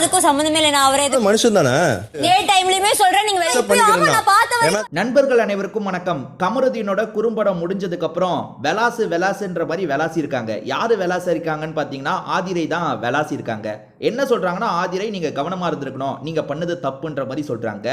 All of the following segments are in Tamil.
அதுக்கும் சம்மந்தமே இல்லை நான் அவரே மனுஷன் தானே? டே டைம்லயுமே சொல்றேன் நீங்க வெளிய போய், ஆமா நான் பார்த்தவன். ஏன்னா நண்பர்கள் அனைவருக்கும் வணக்கம். கமருதீனோட குறும்படம் முடிஞ்சதுக்கு அப்புறம் வெலாசு வெலாசுன்ற மாதிரி வெலாசி இருக்காங்க. யாரு வெலாசி இருக்காங்கன்னு பாத்தீங்கன்னா ஆதிரை தான் வெலாசி இருக்காங்க. என்ன சொல்றாங்கன்னா ஆதிரை நீங்க கவனமா இருந்திருக்கணும். நீங்க பண்ணது தப்புன்ற மாதிரி சொல்றாங்க.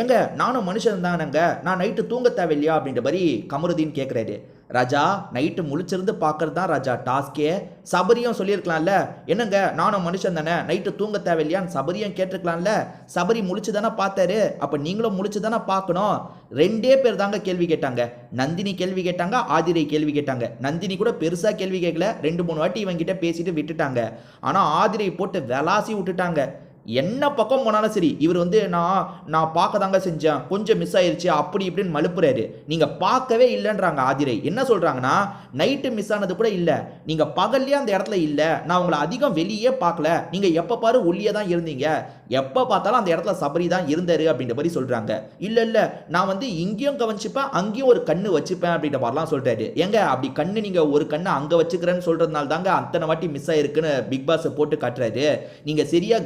ஏங்க நானும் மனுஷன் தானங்க. நான் நைட்டு தூங்க தேவையில்லையா அப்படின்ற மாதிரி கமருதீன் கேட்குறாரு ராஜா நைட்டு முழிச்சிருந்து பார்க்கறது தான் ராஜா டாஸ்கே சபரியும் சொல்லியிருக்கலாம்ல. என்னங்க நானும் மனுஷன் தானே நைட்டு தூங்க தேவையில்லையான்னு சபரியும் கேட்டிருக்கலாம்ல. சபரி முழிச்சு தானே பார்த்தாரு. அப்போ நீங்களும் முழிச்சு தானே பார்க்கணும். ரெண்டே பேர் தாங்க கேள்வி கேட்டாங்க. நந்தினி கேள்வி கேட்டாங்க ஆதிரை கேள்வி கேட்டாங்க. நந்தினி கூட பெருசாக கேள்வி கேட்கல. ரெண்டு மூணு வாட்டி இவங்கிட்ட பேசிட்டு விட்டுட்டாங்க. ஆனால் ஆதிரை போட்டு விளாசி விட்டுட்டாங்க. என்ன பக்கம் போனாலும் சரி இவர் வந்து நான் நான் பார்க்க தாங்க செஞ்சேன். கொஞ்சம் மிஸ் ஆயிருச்சு அப்படி இப்படின்னு மலுப்புறாரு நீங்க பார்க்கவே இல்லைன்றாங்க ஆதிரை. என்ன சொல்றாங்கன்னா நைட்டு மிஸ் ஆனது கூட இல்லை. நீங்க பகல்லே அந்த இடத்துல இல்லை. நான் உங்களை அதிகம் வெளியே பார்க்கல. நீங்க எப்ப பாரு ஒல்லியே தான் இருந்தீங்க. எப்போ பார்த்தாலும் அந்த இடத்துல சபரி தான் இருந்தாரு அப்படின்ற மாதிரி சொல்றாங்க. இல்ல இல்ல. நான் வந்து இங்கேயும் கவனிச்சுப்பேன் அங்கேயும் ஒரு கண்ணு வச்சுப்பேன் அப்படின்ற மாதிரிலாம் சொல்றாரு. எங்க அப்படி கண்ணு நீங்க ஒரு கண்ணை அங்க வச்சுக்கிறேன்னு சொல்றதுனால தாங்க அத்தனை வாட்டி மிஸ் ஆயிருக்குன்னு பிக் பாஸ் போட்டு காட்டுறாரு. நீங்க சரியா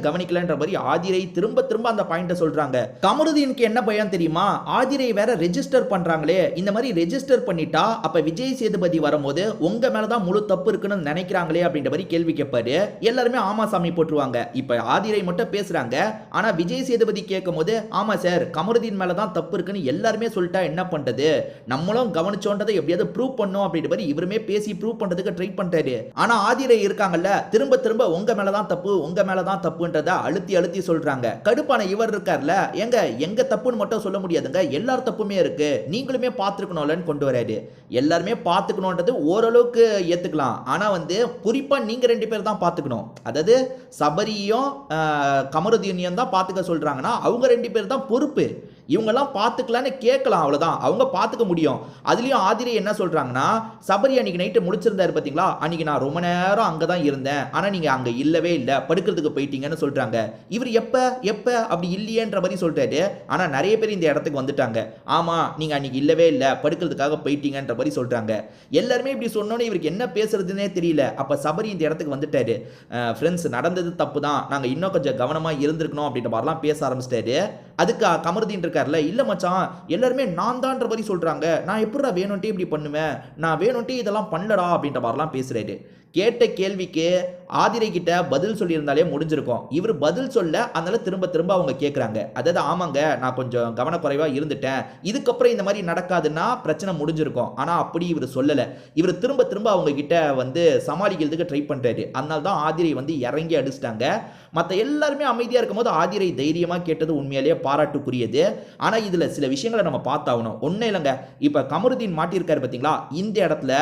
இல்லைன்ற மாதிரி ஆதிரை திரும்ப திரும்ப அந்த பாயிண்ட்டை சொல்றாங்க. கமருதீனுக்கு என்ன பயம் தெரியுமா? ஆதிரை வேற ரெஜிஸ்டர் பண்றாங்களே. இந்த மாதிரி ரெஜிஸ்டர் பண்ணிட்டா அப்ப விஜய் சேதுபதி வரும்போது உங்க மேலதான் முழு தப்பு இருக்குன்னு நினைக்கிறாங்களே அப்படின்ற மாதிரி கேள்வி கேட்பாரு. எல்லாருமே ஆமா சாமி போட்டுருவாங்க. இப்ப ஆதிரை மட்டும் பேசுறாங்க. ஆனா விஜய் சேதுபதி கேட்கும் போது ஆமா சார் கமருதீன் மேலதான் தப்பு இருக்குன்னு எல்லாருமே சொல்லிட்டா என்ன பண்றது? நம்மளும் கவனிச்சோன்றதை எப்படியாவது ப்ரூவ் பண்ணும் அப்படின்ற மாதிரி இவருமே பேசி ப்ரூவ் பண்றதுக்கு ட்ரை பண்றாரு. ஆனா ஆதிரை இருக்காங்கல்ல திரும்ப திரும்ப உங்க மேலதான் தப்பு உங்க மேலதான் தப்புன்றத அழுத்தி அழுத்தி சொல்றாங்க. கடுப்பான இவர் இருக்கார்ல எங்க எங்க தப்புன்னு மட்டும் சொல்ல முடியாதுங்க. எல்லார் தப்புமே இருக்கு. நீங்களுமே பார்த்துருக்கணும்லன்னு கொண்டு வராரு. எல்லாருமே பார்த்துக்கணுன்றது ஓரளவுக்கு ஏற்றுக்கலாம் ஆனால் வந்து குறிப்பாக நீங்கள் ரெண்டு பேர் தான் பார்த்துக்கணும். அதாவது சபரியும் கமருதீனியும் தான் பார்த்துக்க சொல்கிறாங்கன்னா அவங்க ரெண்டு பேர் தான் பொறுப்பு. இவங்கெல்லாம் பார்த்துக்கலான்னு கேட்கலாம் அவ்வளோதான் அவங்க பார்த்துக்க முடியும். அதுலேயும் ஆதிரை என்ன சொல்கிறாங்கன்னா சபரி அன்னைக்கு நைட்டு முடிச்சிருந்தாரு பார்த்தீங்களா அன்னைக்கு நான் ரொம்ப நேரம் அங்கே தான் இருந்தேன். ஆனால் நீங்கள் அங்கே இல்லவே இல்லை. படுக்கிறதுக்கு போயிட்டீங்கன்னு சொல்கிறாங்க இவர் எப்போ எப்போ அப்படி இல்லையேன்ற மாதிரி சொல்கிறாரு ஆனால் நிறைய பேர் இந்த இடத்துக்கு வந்துட்டாங்க. ஆமாம் நீங்கள் அன்றைக்கி இல்லவே இல்லை. படுக்கிறதுக்காக போயிட்டீங்கன்ற மாதிரி சொல்கிறாங்க எல்லாருமே இப்படி சொன்னோன்னே இவருக்கு என்ன பேசுறதுன்னே தெரியல. அப்போ சபரி இந்த இடத்துக்கு வந்துட்டாரு. ஃப்ரெண்ட்ஸ் நடந்தது தப்பு தான் நாங்கள் இன்னும் கொஞ்சம் கவனமாக இருந்திருக்கணும் அப்படின்ற மாதிரிலாம் பேச ஆரம்பிச்சிட்டாரு. அதுக்கு கமருதீன் இருக்கார்ல இல்ல மச்சான் எல்லாருமே நான் தான்ற மாதிரி சொல்றாங்க. நான் எப்படிடா வேணும்ட்டே இப்படி பண்ணுவேன்? நான் வேணும்ட்டே இதெல்லாம் பண்ணலடா அப்படின்ற மாதிரிலாம் பேசுகிறாரு கேட்ட கேள்விக்கு ஆதிரை கிட்ட பதில் சொல்லியிருந்தாலே முடிஞ்சிருக்கும். இவர் பதில் சொல்ல அதனால திரும்ப திரும்ப அவங்க கேட்குறாங்க அதாவது ஆமாங்க நான் கொஞ்சம் கவனக்குறைவாக இருந்துட்டேன். இதுக்கப்புறம் இந்த மாதிரி நடக்காதுன்னா பிரச்சனை முடிஞ்சிருக்கும். ஆனால் அப்படி இவர் சொல்லலை. இவர் திரும்ப திரும்ப அவங்க கிட்ட வந்து சமாளிக்கிறதுக்கு ட்ரை பண்ணுறாரு அதனால தான் ஆதிரை வந்து இறங்கி அடிச்சிட்டாங்க. மற்ற எல்லாருமே அமைதியாக இருக்கும்போது ஆதிரை தைரியமாக கேட்டது உண்மையிலேயே பாராட்டுக்குரியது. ஆனால் இதில் சில விஷயங்களை நம்ம பார்த்தாகணும். ஒன்றும் இல்லைங்க. இப்போ கமருதீன் மாட்டியிருக்காரு பார்த்தீங்களா இந்த இடத்துல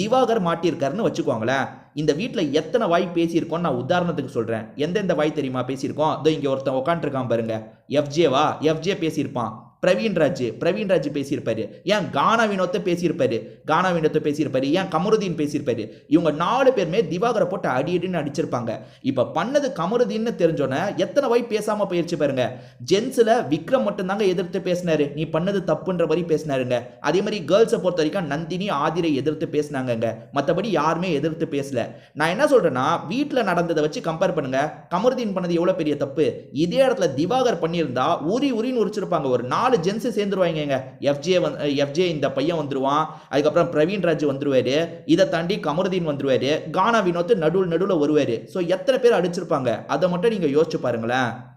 திவாகர் மாட்டியிருக்காருன்னு வச்சுக்கோங்களேன். இந்த வீட்டில் எத்தனை வாய் பேசியிருக்கோம் நான் உதாரணத்துக்கு சொல்கிறேன் எந்தெந்த வாய் தெரியுமா பேசியிருக்கோம்? இதோ இங்கே ஒருத்தன் உட்காந்துருக்கான் பாருங்க. எஃப்ஜேவா எஃப்ஜே பேசியிருப்பான். பிரவீன்ராஜ் பிரவீன்ராஜ் பேசியிருப்பாரு. ஏன் கானா வினோத்தை பேசியிருப்பாரு? கானா வினோத்தை பேசியிருப்பாரு. ஏன் கமருதீன் பேசியிருப்பாரு? இவங்க நாலு பேருமே திவாகரை போட்டு அடி அடின்னு அடிச்சிருப்பாங்க. இப்போ பண்ணது கமருதீன்னு தெரிஞ்சோன்னே எத்தனை வாய் பேசாமல் போயிடுச்சு பாருங்க. ஜென்ஸில் விக்ரம் மட்டும்தாங்க எதிர்த்து பேசினாரு. நீ பண்ணது தப்புன்ற மாதிரி பேசினாருங்க. அதே மாதிரி கேர்ள்ஸை பொறுத்த வரைக்கும் நந்தினி ஆதிரை எதிர்த்து பேசினாங்கங்க. மற்றபடி யாருமே எதிர்த்து பேசல. நான் என்ன சொல்றேன்னா வீட்டில் நடந்ததை வச்சு கம்பேர் பண்ணுங்க. கமருதீன் பண்ணது எவ்வளோ பெரிய தப்பு? இதே இடத்துல திவாகர் பண்ணியிருந்தா உரி உரின்னு உரிச்சிருப்பாங்க. ஒரு நாலு ஜென்ஸு சேர்ந்துருவாங்க எஃப்ஜே வந் எஃப்ஜே இந்த பையன் வந்துருவான். அதுக்கப்புறம் பிரவீன் ராஜ் வந்துருவாரு. இதை தாண்டி கமருதீன் வந்துருவாரு. கானா வினோத் நடுவில் நடுவில் வருவாரு. ஸோ எத்தனை பேர் அடிச்சிருப்பாங்க? அதை மட்டும் நீங்கள் யோசிச்சு பாருங்களேன்.